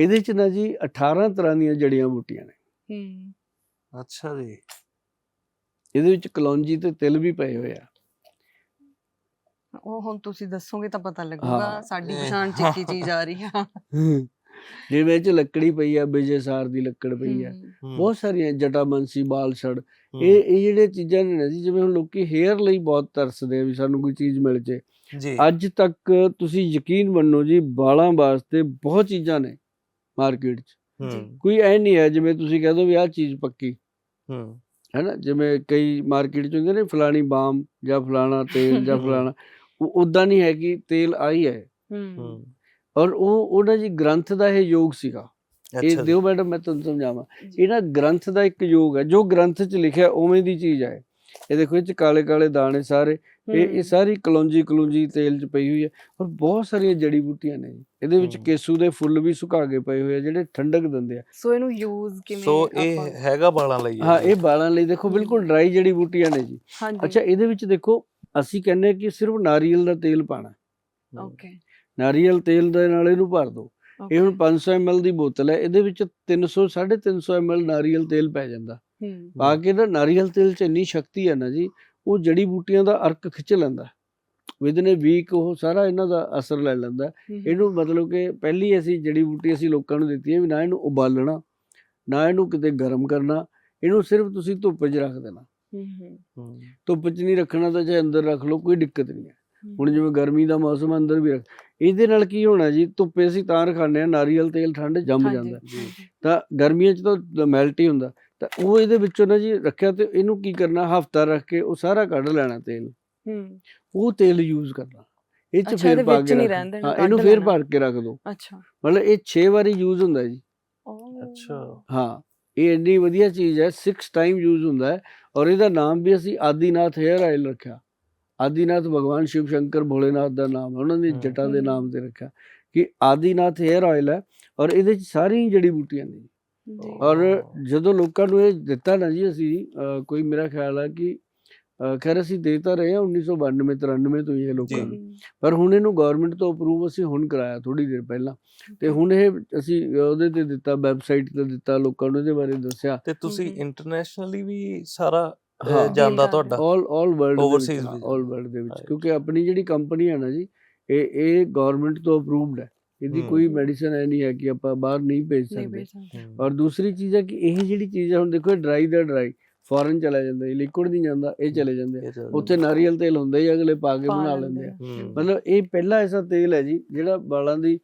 ਇਹਦੇ ਚ ਨਾ ਜੀ 18 ਤਰ੍ਹਾਂ ਦੀਆਂ ਜੜੀਆਂ ਬੂਟੀਆਂ ਨੇ। ਹੂੰ। ਅੱਛਾ ਜੀ। ਇਹਦੇ ਵਿੱਚ ਕਲੌਂਜੀ ਤੇ ਤਿਲ ਵੀ ਪਏ ਹੋਏ ਆ। ਉਹ ਹੁਣ ਤੁਸੀਂ ਦੱਸੋਗੇ ਤਾਂ ਪਤਾ ਲੱਗੂਗਾ। ਸਾਡੀ ਪਛਾਣ ਚ ਕੀ ਚੀਜ਼ ਆ ਰਹੀ ਆ। ਜਿਵੇਂ ਚ ਲੱਕੜੀ ਪਈ ਆ ਬਿਜੇਸਾਰ ਦੀ ਲੱਕੜ ਪਈ ਆ। ਬਹੁਤ ਸਾਰੀਆਂ ਜਟਾਮੰਸੀ ਬਾਲਸੜ। ਇਹ ਇਹ ਜਿਹੜੇ ਚੀਜ਼ਾਂ ਨੇ ਨਾ ਜੀ ਜਿਵੇਂ ਹੁਣ ਲੋਕੀ ਹੇਅਰ ਲਈ ਬਹੁਤ ਤਰਸਦੇ ਆ ਵੀ ਸਾਨੂੰ ਕੋਈ ਚੀਜ਼ ਮਿਲ ਜੇ। ਜੀ। ਅੱਜ ਤੱਕ ਤੁਸੀਂ ਯਕੀਨ ਮੰਨੋ ਜੀ ਵਾਲਾਂ ਵਾਸਤੇ ਬਹੁਤ ਚੀਜ਼ਾਂ ਨੇ। ਮਾਰਕੀਟ 'ਚ। ਹੂੰ। ਕੋਈ ਐ ਨਹੀਂ ਹੈ ਜਿਵੇਂ ਤੁਸੀਂ ਕਹਿ ਦੋ ਵੀ ਆਹ ਚੀਜ਼ ਪੱਕੀ। ਹੂੰ। ਹੈਨਾ ਜਿਵੇਂ ਕਈ ਮਾਰਕੀਟ 'ਚ ਹੁੰਦੇ ਨੇ ਫਲਾਣੀ ਬਾਮ ਜਾਂ ਫਲਾਣਾ ਤੇਲ ਜਾਂ। ਫਲਾਣਾ ਉਹ ਉਦਾਂ ਨਹੀਂ ਹੈ ਕਿ ਤੇਲ ਆਈ ਹੈ ਹੂੰ। ਔਰ ਉਹ ਉਹਨਾਂ ਜੀ ਗ੍ਰੰਥ ਦਾ ਇਹ ਯੋਗ ਸੀਗਾ। ਇਹ ਦਿਓ ਮੈਡਮ ਮੈਂ ਤੁਹਾਨੂੰ ਸਮਝਾਵਾਂ। ਜੀ। ਇਹ ਨਾ ਗ੍ਰੰਥ ਦਾ ਇੱਕ ਯੋਗ ਹੈ। ਜੋ ਗ੍ਰੰਥ 'ਚ ਲਿਖਿਆ ਉਵੇਂ ਦੀ ਚੀਜ਼ ਹੈ। ਇਹ ਦੇਖੋ ਇਹ 'ਚ ਕਾਲੇ ਕਾਲੇ ਦਾਣੇ ਸਾਰੇ ਇਹ ਇਹ ਸਾਰੀ ਕਲੌਂਜੀ ਕਲੂੰਜੀ ਤੇਲ 'ਚ ਪਈ ਹੋਈ ਹੈ ਔਰ ਬਹੁਤ ਸਾਰੀਆਂ ਜੜੀ ਬੂਟੀਆਂ ਨੇ ਜੀ। ਇਹਦੇ ਵਿੱਚ। ਕੇਸੂ ਦੇ ਫੁੱਲ ਵੀ ਸੁਕਾ ਕੇ ਪਏ ਹੋਏ ਆ ਜਿਹੜੇ ਠੰਡਕ ਦਿੰਦੇ ਆ। ਸੋ ਇਹਨੂੰ ਯੂਜ਼ ਕਿਵੇਂ ਸੋ ਇਹ ਹੈਗਾ ਬਾਲਾਂ ਲਈ ਹੈ। ਇਹ ਵਾਲਾਂ ਲਈ ਦੇਖੋ ਬਿਲਕੁਲ ਡਰਾਈ ਜੜੀ ਬੂਟੀਆਂ ਨੇ ਜੀ। ਹਾਂਜੀ। ਅੱਛਾ ਇਹਦੇ ਵਿੱਚ ਦੇਖੋ ਅਸੀਂ ਕਹਿੰਦੇ ਕਿ ਸਿਰਫ ਨਾਰੀਅਲ ਦਾ ਤੇਲ ਪਾਣਾ ਹੂੰ, ਓਕੇ। ਨਾਰੀਅਲ ਤੇਲ ਦੇ ਨਾਲ ਇਹਨੂੰ ਭਰ ਦਿਓ। ਇਹ ਹੁਣ 500 ml ਦੀ ਬੋਤਲ ਹੈ ਇਹਦੇ ਵਿੱਚ 300 350 ml ਨਾਰੀਅਲ ਤੇਲ ਪੈ ਜਾਂਦਾ। ਹੂੰ। ਪਾ ਕੇ ਨਾ ਨਾਰੀਅਲ ਤੇਲ 'ਚ ਇੰਨੀ ਸ਼ਕਤੀ ਹੈ ਨਾ ਜੀ ਉਹ ਜੜੀ ਬੂਟੀਆਂ ਦਾ ਅਰਕ ਖਿੱਚ ਲੈਂਦਾ ਵਿਦਨ ਏ ਵੀਕ ਉਹ ਸਾਰਾ ਇਹਨਾਂ ਦਾ ਅਸਰ ਲੈ ਲੈਂਦਾ ਇਹਨੂੰ ਮਤਲਬ ਕਿ ਪਹਿਲੀ ਅਸੀਂ ਜੜੀ ਬੂਟੀ ਅਸੀਂ ਲੋਕਾਂ ਨੂੰ ਦਿੱਤੀ ਹੈ ਵੀ ਨਾ ਇਹਨੂੰ ਉਬਾਲਣਾ ਨਾ ਇਹਨੂੰ ਕਿਤੇ ਗਰਮ ਕਰਨਾ ਇਹਨੂੰ ਸਿਰਫ ਤੁਸੀਂ ਧੁੱਪ 'ਚ ਰੱਖ ਦੇਣਾ। ਹੂੰ ਹੂੰ। ਹੂੰ, ਧੁੱਪ 'ਚ ਨਹੀਂ ਰੱਖਣਾ ਤਾਂ ਚਾਹੇ ਅੰਦਰ ਰੱਖ ਲਓ ਕੋਈ ਦਿੱਕਤ ਨਹੀਂ ਹੈ। ਹੁਣ ਜਿਵੇਂ ਗਰਮੀ ਦਾ ਮੌਸਮ ਹੈ, ਅੰਦਰ ਵੀ ਰੱਖ ਇਹਦੇ ਨਾਲ ਕੀ ਹੋਣਾ ਜੀ? ਧੁੱਪੇ ਅਸੀਂ ਤਾਂ ਰਖਾਉਂਦੇ ਆ ਨਾਰੀਅਲ ਤੇਲ ਠੰਡ ਜੰਮ ਜਾਂਦਾ। ਤਾਂ ਗਰਮੀਆਂ 'ਚ ਤਾਂ ਮੈਲਟ ਹੀ ਹੁੰਦਾ। ਤਾਂ ਉਹ ਇਹਦੇ ਵਿੱਚੋਂ ਨਾ ਜੀ ਰੱਖਿਆ ਤੇ ਇਹਨੂੰ ਕੀ ਕਰਨਾ? ਹਫਤਾ ਰੱਖ ਕੇ ਉਹ ਸਾਰਾ ਕੱਢ ਲੈਣਾ ਤੇਲ। ਹੂੰ। ਉਹ ਤੇਲ ਯੂਜ਼ ਕਰਨਾ। ਇਹ 'ਚ ਫੇਰ ਪਾ ਵਿੱਚ ਕੇ ਹਾਂ ਇਹਨੂੰ ਫੇਰ। ਭਰ ਕੇ ਰੱਖ ਦਿਓ ਅੱਛਾ। ਮਤਲਬ ਇਹ 6 ਵਾਰੀ ਯੂਜ਼ ਹੁੰਦਾ ਜੀ। ਅੱਛਾ। ਹਾਂ ਇਹ ਇੰਨੀ ਵਧੀਆ ਚੀਜ਼ ਹੈ 6 ਟਾਈਮ ਯੂਜ਼ ਹੁੰਦਾ ਹੈ। ਔਰ ਇਹਦਾ ਨਾਮ ਵੀ ਅਸੀਂ ਆਦੀਨਾਥ ਹੇਅਰ ਆਇਲ ਰੱਖਿਆ। ਆਦੀਨਾਥ ਭਗਵਾਨ ਸ਼ਿਵ ਸ਼ੰਕਰ ਭੋਲੇਨਾਥ ਦਾ ਨਾਮ ਉਹਨਾਂ ਦੀ ਹਮ। ਜਟਾ ਦੇ। ਨਾਮ ਤੇ ਰੱਖਿਆ ਕਿ ਆਦੀਨਾਥ ਹੇਅਰ ਆਇਲ ਹੈ ਔਰ ਇਹਦੇ ਚ ਸਾਰੀਆਂ ਜੜੀ ਬੂਟੀਆਂ ਨੇ ਜੀ ਔਰ। ਜਦੋਂ ਲੋਕਾਂ ਨੂੰ ਇਹ ਦਿੱਤਾ ਨਾ ਜੀ ਅਸੀਂ ਕੋਈ ਮੇਰਾ ਖਿਆਲ ਹੈ ਕਿ ਖੈਰ ਅਸੀਂ ਦੇ ਤਾਂ ਰਹੇ ਹਾਂ 1992 93 ਤੋਂ ਹੀ ਇਹ ਲੋਕਾਂ। ਨੂੰ ਪਰ ਹੁਣ ਇਹਨੂੰ ਗਵਰਨਮੈਂਟ ਤੋਂ ਅਪਰੂਵ ਅਸੀਂ ਹੁਣ ਕਰਾਇਆ ਥੋੜੀ ਦੇਰ ਪਹਿਲਾਂ ਤੇ ਹੁਣ ਇਹ ਅਸੀਂ ਉਹਦੇ ਤੇ ਦਿੱਤਾ ਵੈਬਸਾਈਟ ਤੇ ਦਿੱਤਾ ਲੋਕਾਂ ਨੂੰ ਇਹਦੇ ਬਾਰੇ ਦੱਸਿਆ ਤੇ ਤੁਸੀਂ। ਇੰਟਰਨੈਸ਼ਨਲੀ ਵੀ ਸਾਰਾ। ਜਾਂਦਾ ਤੁਹਾਡਾ। ਆਲ ਆਲ ਵਰਲਡ ਵੀ ਆਲ ਵਰਲਡ ਦੇ ਵਿੱਚ. ਕਿਉਂਕਿ ਆਪਣੀ ਜਿਹੜੀ ਕੰਪਨੀ ਹੈ ਨਾ ਜੀ ਇਹ ਇਹ ਗਵਰਨਮੈਂਟ ਤੋਂ ਅਪਰੂਵਡ ਹੈ। ਇਹਦੀ। ਕੋਈ ਮੈਡੀਸਨ ਐ ਨਹੀਂ ਹੈ ਕਿ ਆਪਾਂ ਬਾਹਰ ਨਹੀਂ ਭੇਜ ਸਕਦੇ। ਹੂੰ, ਔਰ ਦੂਸਰੀ ਚੀਜ਼ ਹੈ ਕਿ ਇਹ ਜਿਹੜੀ ਚੀਜ਼ ਹੈ ਹੁਣ ਦੇਖੋ ਡਰਾਈ ਦਾ ਡਰਾਈ ਫੋਰਨ ਚਲਾ ਜਾਂਦਾ ਇਹ ਲਿਕੁਇਡ ਨਹੀਂ ਜਾਂਦਾ ਇਹ ਚਲੇ ਜਾਂਦੇ ਉੱਥੇ ਨਾਰੀਅਲ ਤੇਲ ਹੁੰਦਾ ਹੀ ਅਗਲੇ ਪਾ ਕੇ ਬਣਾ ਲੈਂਦੇ ਆ। ਹੂੰ, ਮਤਲਬ ਇਹ ਪਹਿਲਾ ਐਸਾ ਤੇਲ ਹੈ ਜੀ ਜਿਹੜਾ ਵਾਲਾਂ ਦੀ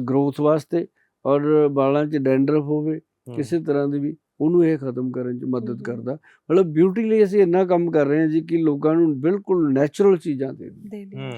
ਗਰੋਥ ਵਾਸਤੇ ਔਰ ਵਾਲਾਂ 'ਚ ਡੈਂਡਰਫ ਹੋਵੇ ਹੂੰ, ਕਿਸੇ ਤਰ੍ਹਾਂ ਦੀ ਵੀ ਉਹਨੂੰ ਇਹ ਖਤਮ ਕਰਨ 'ਚ ਮਦਦ। ਕਰਦਾ। ਮਤਲਬ ਬਿਊਟੀ ਲਈ ਅਸੀਂ ਇੰਨਾ ਕੰਮ ਕਰ ਰਹੇ ਹਾਂ ਜੀ ਕਿ ਲੋਕਾਂ ਨੂੰ ਬਿਲਕੁਲ ਨੈਚੁਰਲ ਚੀਜ਼ਾਂ ਦੇ ਦੇ ਦੇ ਹੂੰ।